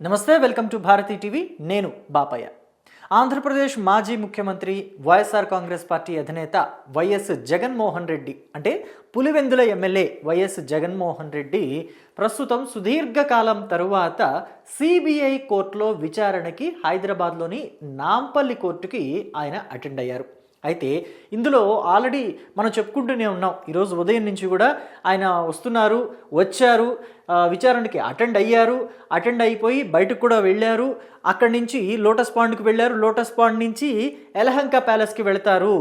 నమస్తే welcome to Bharati TV. నేను బాపయ్య. ఆంధ్రప్రదేశ్ మాజీ ముఖ్యమంత్రి వైఎస్ఆర్ కాంగ్రెస్ పార్టీ అధినేత వైఎస్ జగన్మోహన్ రెడ్డి అంటే పులివెందుల ఎమ్మెల్యే వైఎస్ జగన్మోహన్ రెడ్డి ప్రస్తుతం సుదీర్ఘకాలం తరువాత సిబిఐ కోర్టులో విచారణకి హైదరాబాద్లోని నాంపల్లి కోర్టుకి ఆయన అటెండ్ అయ్యారు. అయితే ఇందులో ఆల్రెడీ మనం చెప్పుకుంటూనే ఉన్నాం. ఈరోజు ఉదయం నుంచి కూడా ఆయన వస్తున్నారు వచ్చారు విచారణకి అటెండ్ అయ్యారు అటెండ్ అయిపోయి బయటకు కూడా వెళ్ళారు. అక్కడి నుంచి లోటస్ పాండ్కి వెళ్ళారు. లోటస్ పాండ్ నుంచి ఎలహంక ప్యాలెస్కి వెళ్తారు.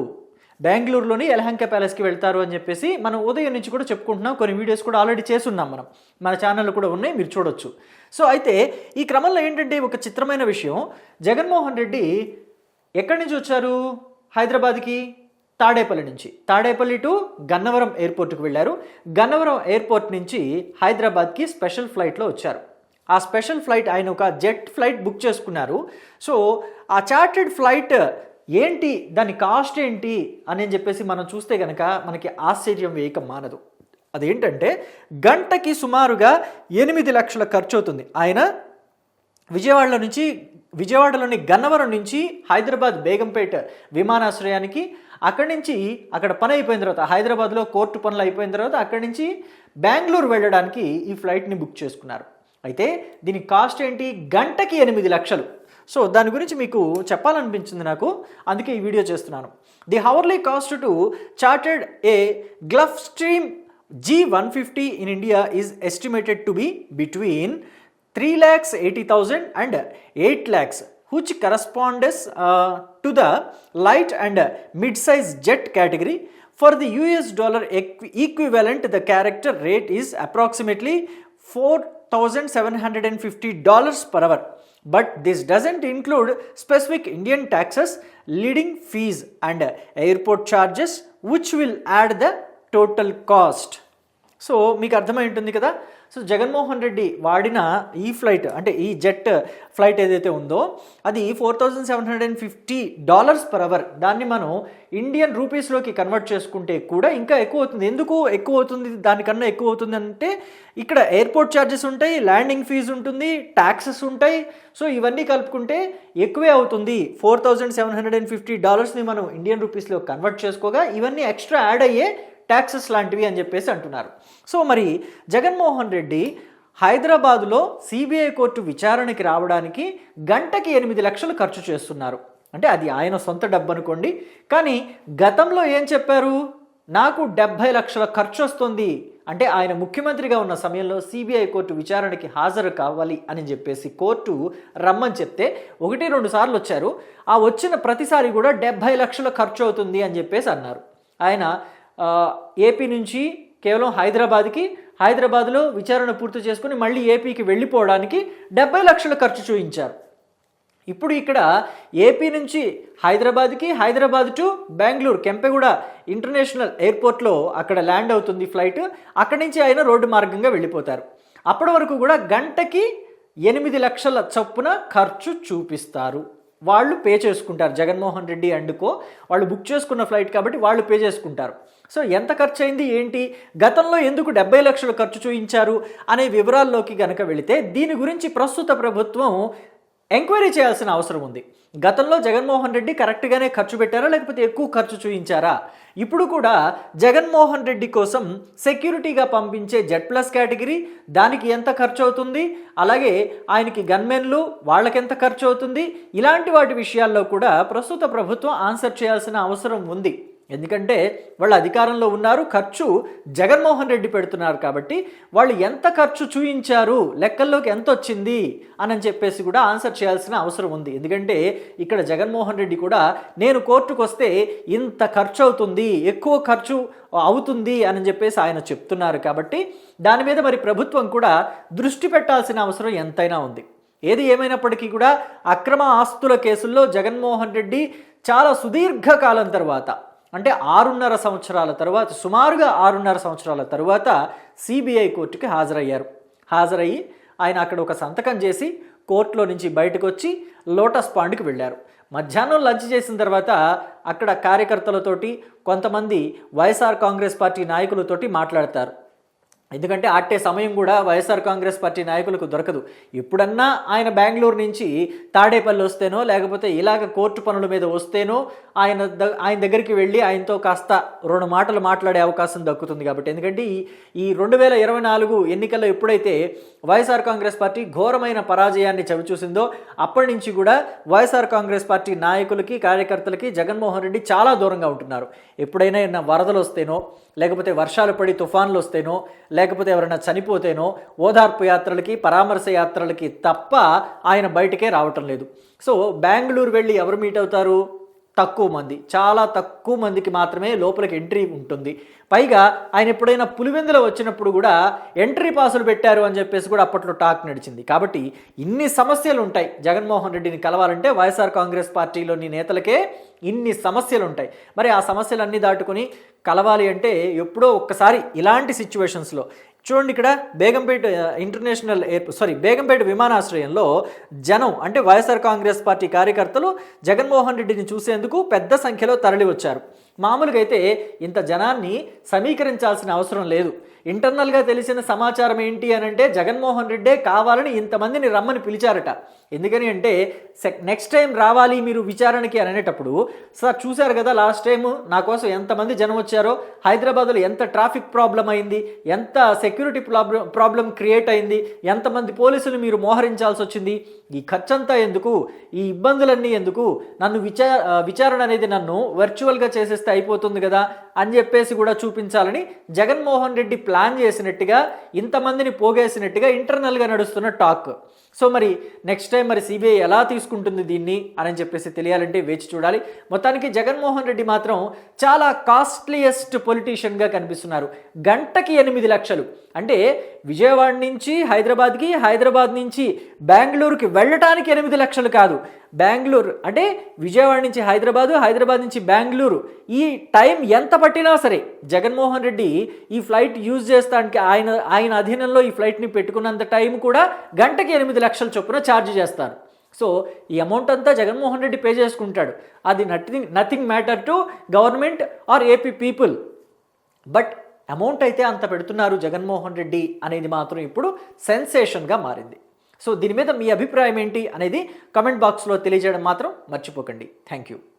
బెంగళూరులోని ఎలహంక ప్యాలెస్కి వెళ్తారు అని చెప్పేసి మనం ఉదయం నుంచి కూడా చెప్పుకుంటున్నాం. కొన్ని వీడియోస్ కూడా ఆల్రెడీ చేస్తున్నాం మనం. మన ఛానల్ కూడా ఉన్నాయి మీరు చూడొచ్చు. సో అయితే ఈ క్రమంలో ఏంటంటే ఒక చిత్రమైన విషయం. జగన్మోహన్ రెడ్డి ఎక్కడి నుంచి వచ్చారు? హైదరాబాద్కి తాడేపల్లి నుంచి. తాడేపల్లి టు గన్నవరం ఎయిర్పోర్ట్కి వెళ్ళారు. గన్నవరం ఎయిర్పోర్ట్ నుంచి హైదరాబాద్కి స్పెషల్ ఫ్లైట్లో వచ్చారు. ఆ స్పెషల్ ఫ్లైట్ ఆయన ఒక జెట్ ఫ్లైట్ బుక్ చేసుకున్నారు. సో ఆ చార్టెడ్ ఫ్లైట్ ఏంటి దాని కాస్ట్ ఏంటి అని చెప్పేసి మనం చూస్తే కనుక మనకి ఆశ్చర్యం వేయక మానదు. అదేంటంటే గంటకి సుమారుగా ఎనిమిది లక్షల ఖర్చు అవుతుంది ఆయన విజయవాడలో నుంచి విజయవాడలోని గన్నవరం నుంచి హైదరాబాద్ బేగంపేట విమానాశ్రయానికి అక్కడి నుంచి అక్కడ పని అయిపోయిన తర్వాత హైదరాబాద్లో కోర్టు పనులు అయిపోయిన తర్వాత అక్కడి నుంచి బెంగళూరు వెళ్ళడానికి ఈ ఫ్లైట్ని బుక్ చేసుకున్నారు. అయితే దీని కాస్ట్ ఏంటి? గంటకి ఎనిమిది లక్షలు. సో దాని గురించి మీకు చెప్పాలనిపించింది నాకు. అందుకే ఈ వీడియో చేస్తున్నాను. The hourly cost to charted a Gulfstream G one fifty in India is estimated to be between 3 lakhs 80,000 and 8 lakhs, which corresponds uh, to the light and mid-size jet category. For the US dollar equ- equivalent, the character rate is approximately $4,750 per hour. But this doesn't include specific Indian taxes, leading fees, and airport charges, which will add the total cost. So మీకు అర్థమై ఉంటుంది కదా? So Jaganmohan Reddy వాడిన ఈ flight అంటే ఈ jet flight ఏదైతే ఉందో అది four thousand seven hundred and fifty dollars per hour. దాన్ని మనం ఇండియన్ రూపీస్లోకి కన్వర్ట్ చేసుకుంటే కూడా ఇంకా ఎక్కువ అవుతుంది. ఎందుకు ఎక్కువ అవుతుంది? దానికన్నా ఎక్కువ అవుతుంది అంటే ఇక్కడ ఎయిర్పోర్ట్ ఛార్జెస్ ఉంటాయి ల్యాండింగ్ ఫీజు ఉంటుంది ట్యాక్సెస్ ఉంటాయి. సో ఇవన్నీ కలుపుకుంటే ఎక్కువే అవుతుంది. Four thousand seven hundred and fifty డాలర్స్ని మనం ఇండియన్ రూపీస్లో కన్వర్ట్ చేసుకోగా ఇవన్నీ ఎక్స్ట్రా యాడ్ అయ్యే ట్యాక్సెస్ లాంటివి అని చెప్పేసి అంటున్నారు. సో మరి జగన్మోహన్ రెడ్డి హైదరాబాదులో సిబిఐ కోర్టు విచారణకి రావడానికి గంటకి ఎనిమిది లక్షలు ఖర్చు చేస్తున్నారు. అంటే అది ఆయన సొంత డబ్బు అనుకోండి. కానీ గతంలో ఏం చెప్పారు? నాకు డెబ్భై లక్షల ఖర్చు వస్తుంది. అంటే ఆయన ముఖ్యమంత్రిగా ఉన్న సమయంలో సిబిఐ కోర్టు విచారణకి హాజరు కావాలి అని చెప్పేసి కోర్టు రమ్మని చెప్తే ఒకటి రెండు సార్లు వచ్చారు. ఆ వచ్చిన ప్రతిసారి కూడా డెబ్భై లక్షల ఖర్చు అవుతుంది అని చెప్పేసి అన్నారు. ఆయన ఏపీ నుంచి కేవలం హైదరాబాద్కి హైదరాబాద్లో విచారణ పూర్తి చేసుకుని మళ్ళీ ఏపీకి వెళ్ళిపోవడానికి డెబ్బై లక్షల ఖర్చు చూయించారు. ఇప్పుడు ఇక్కడ ఏపీ నుంచి హైదరాబాద్కి హైదరాబాద్ టు బెంగళూరు కెంపెగూడ ఇంటర్నేషనల్ ఎయిర్పోర్ట్లో అక్కడ ల్యాండ్ అవుతుంది ఫ్లైట్. అక్కడి నుంచి ఆయన రోడ్డు మార్గంగా వెళ్ళిపోతారు. అప్పటి వరకు కూడా గంటకి ఎనిమిది లక్షల చొప్పున ఖర్చు చూపిస్తారు. వాళ్ళు పే చేసుకుంటారు. జగన్మోహన్ రెడ్డి అండుకో వాళ్ళు బుక్ చేసుకున్న ఫ్లైట్ కాబట్టి వాళ్ళు పే చేసుకుంటారు. సో ఎంత ఖర్చు అయింది ఏంటి? గతంలో ఎందుకు డెబ్బై లక్షలు ఖర్చు చూయించారు? అనే వివరాల్లోకి గనక వెళితే దీని గురించి ప్రస్తుత ప్రభుత్వం ఎంక్వైరీ చేయాల్సిన అవసరం ఉంది. గతంలో జగన్మోహన్ రెడ్డి కరెక్ట్గానే ఖర్చు పెట్టారా లేకపోతే ఎక్కువ ఖర్చు చూయించారా? ఇప్పుడు కూడా జగన్మోహన్ రెడ్డి కోసం సెక్యూరిటీగా పంపించే జెడ్ ప్లస్ కేటగిరీ దానికి ఎంత ఖర్చు అవుతుంది? అలాగే ఆయనకి గన్మెన్లు వాళ్ళకెంత ఖర్చు అవుతుంది? ఇలాంటి వాటి విషయాల్లో కూడా ప్రస్తుత ప్రభుత్వం ఆన్సర్ చేయాల్సిన అవసరం ఉంది. ఎందుకంటే వాళ్ళు అధికారంలో ఉన్నారు ఖర్చు జగన్మోహన్ రెడ్డి పెడుతున్నారు కాబట్టి వాళ్ళు ఎంత ఖర్చు చూయించారు లెక్కల్లోకి ఎంత వచ్చింది అని చెప్పేసి కూడా ఆన్సర్ చేయాల్సిన అవసరం ఉంది. ఎందుకంటే ఇక్కడ జగన్మోహన్ రెడ్డి కూడా నేను కోర్టుకు వస్తే ఇంత ఖర్చు అవుతుంది ఎక్కువ ఖర్చు అవుతుంది అని చెప్పేసి ఆయన చెప్తున్నారు కాబట్టి దాని మీద మరి ప్రభుత్వం కూడా దృష్టి పెట్టాల్సిన అవసరం ఎంతైనా ఉంది. ఏది ఏమైనప్పటికీ కూడా అక్రమ ఆస్తుల కేసుల్లో జగన్మోహన్ రెడ్డి చాలా సుదీర్ఘకాలం తర్వాత అంటే ఆరున్నర సంవత్సరాల తర్వాత సుమారుగా ఆరున్నర సంవత్సరాల తర్వాత సిబిఐ కోర్టుకి హాజరయ్యారు. హాజరయ్యి ఆయన అక్కడ ఒక సంతకం చేసి కోర్టులో నుంచి బయటకు వచ్చి లోటస్ పాండ్కి వెళ్ళారు. మధ్యాహ్నం లంచ్ చేసిన తర్వాత అక్కడ కార్యకర్తలతోటి కొంతమంది వైఎస్ఆర్ కాంగ్రెస్ పార్టీ నాయకులతోటి మాట్లాడతారు. ఎందుకంటే ఆట్టే సమయం కూడా వైఎస్ఆర్ కాంగ్రెస్ పార్టీ నాయకులకు దొరకదు. ఎప్పుడన్నా ఆయన బెంగళూరు నుంచి తాడేపల్లి వస్తేనో లేకపోతే ఇలాగ కోర్టు పనుల మీద వస్తేనో ఆయన ద ఆయన దగ్గరికి వెళ్ళి ఆయనతో కాస్త రెండు మాటలు మాట్లాడే అవకాశం దక్కుతుంది కాబట్టి. ఎందుకంటే ఈ ఈ రెండు వేల ఇరవై నాలుగు ఎన్నికల్లో ఎప్పుడైతే వైఎస్ఆర్ కాంగ్రెస్ పార్టీ ఘోరమైన పరాజయాన్ని చవిచూసిందో అప్పటి నుంచి కూడా వైఎస్ఆర్ కాంగ్రెస్ పార్టీ నాయకులకి కార్యకర్తలకి జగన్మోహన్ రెడ్డి చాలా దూరంగా ఉంటున్నారు. ఎప్పుడైనా ఏమైనా వరదలు వస్తేనో లేకపోతే వర్షాలు పడి తుఫాన్లు వస్తేనో లేకపోతే ఎవరైనా చనిపోతేనో ఓదార్పు యాత్రలకి పరామర్శ యాత్రలకి తప్ప ఆయన బయటకే రావటం లేదు. సో బెంగళూరు వెళ్ళి ఎవరు మీట్ అవుతారు? తక్కువ మంది. చాలా తక్కువ మందికి మాత్రమే లోపలికి ఎంట్రీ ఉంటుంది. పైగా ఆయన ఎప్పుడైనా పులివెందులో వచ్చినప్పుడు కూడా ఎంట్రీ పాసులు పెట్టారు అని చెప్పేసి కూడా అప్పట్లో టాక్ నడిచింది. కాబట్టి ఇన్ని సమస్యలు ఉంటాయి జగన్మోహన్ రెడ్డిని కలవాలంటే వైఎస్ఆర్ కాంగ్రెస్ పార్టీలోని నేతలకే ఇన్ని సమస్యలు ఉంటాయి మరి ఆ సమస్యలన్నీ దాటుకొని కలవాలి అంటే ఎప్పుడో ఒక్కసారి ఇలాంటి సిచ్యువేషన్స్లో చూడండి ఇక్కడ Begumpet international air sorry Begumpet విమానాశ్రయంలో జనం అంటే వైఎస్ఆర్ కాంగ్రెస్ పార్టీ కార్యకర్తలు జగన్మోహన్ రెడ్డిని చూసేందుకు పెద్ద సంఖ్యలో తరలి వచ్చారు మామూలుగా అయితే ఇంత జనాన్ని సమీకరించాల్సిన అవసరం లేదు. ఇంటర్నల్గా తెలిసిన సమాచారం ఏంటి అని అంటే జగన్మోహన్ రెడ్డే కావాలని ఇంతమందిని రమ్మని పిలిచారట. ఎందుకని అంటే నెక్స్ట్ టైం రావాలి మీరు విచారణకి అని అనేటప్పుడు సార్ చూశారు కదా లాస్ట్ టైం నా కోసం ఎంతమంది జనం వచ్చారో హైదరాబాద్లో ఎంత ట్రాఫిక్ ప్రాబ్లం అయింది ఎంత సెక్యూరిటీ ప్రాబ్లం ప్రాబ్లం క్రియేట్ అయింది ఎంతమంది పోలీసులు మీరు మోహరించాల్సి వచ్చింది ఈ ఖర్చంతా ఎందుకు ఈ ఇబ్బందులన్నీ ఎందుకు నన్ను విచార విచారణ అనేది నన్ను వర్చువల్గా చేసేస్తే అయిపోతుంది కదా అని చెప్పేసి కూడా చూపించాలని జగన్మోహన్ రెడ్డి ప్లాన్ చేసినట్టుగా ఇంతమందిని పోగేసినట్టుగా ఇంటర్నల్గా నడుస్తున్న టాక్ సో మరి నెక్స్ట్ టైం మరి సిబిఐ ఎలా తీసుకుంటుంది దీన్ని అని చెప్పేసి తెలియాలంటే వేచి చూడాలి. మొత్తానికి జగన్మోహన్ రెడ్డి మాత్రం చాలా కాస్ట్లీయెస్ట్ పొలిటీషియన్గా కనిపిస్తున్నారు. గంటకి ఎనిమిది లక్షలు. అంటే విజయవాడ నుంచి హైదరాబాద్కి హైదరాబాద్ నుంచి బెంగళూరుకి వెళ్ళటానికి ఎనిమిది లక్షలు కాదు. బెంగళూరు అంటే విజయవాడ నుంచి హైదరాబాదు హైదరాబాద్ నుంచి బెంగళూరు. ఈ టైం ఎంత పట్టినా సరే జగన్మోహన్ రెడ్డి ఈ ఫ్లైట్ యూజ్ చేస్తానికి ఆయన ఆయన అధీనంలో ఈ ఫ్లైట్ని పెట్టుకున్నంత టైం కూడా గంటకి ఎనిమిది లక్షల చొప్పున ఛార్జ్ చేస్తారు. సో ఈ అమౌంట్ అంతా జగన్మోహన్ రెడ్డి పే చేసుకుంటాడు. అది nothing nothing matter to government or AP people. But amount అయితే అంత పెడుతున్నారు జగన్మోహన్ రెడ్డి అనేది మాత్రం ఇప్పుడు సెన్సేషన్గా మారింది. సో దీని మీద మీ అభిప్రాయం ఏంటి అనేది కమెంట్ బాక్స్లో తెలియజేయడం మాత్రం మర్చిపోకండి. Thank you.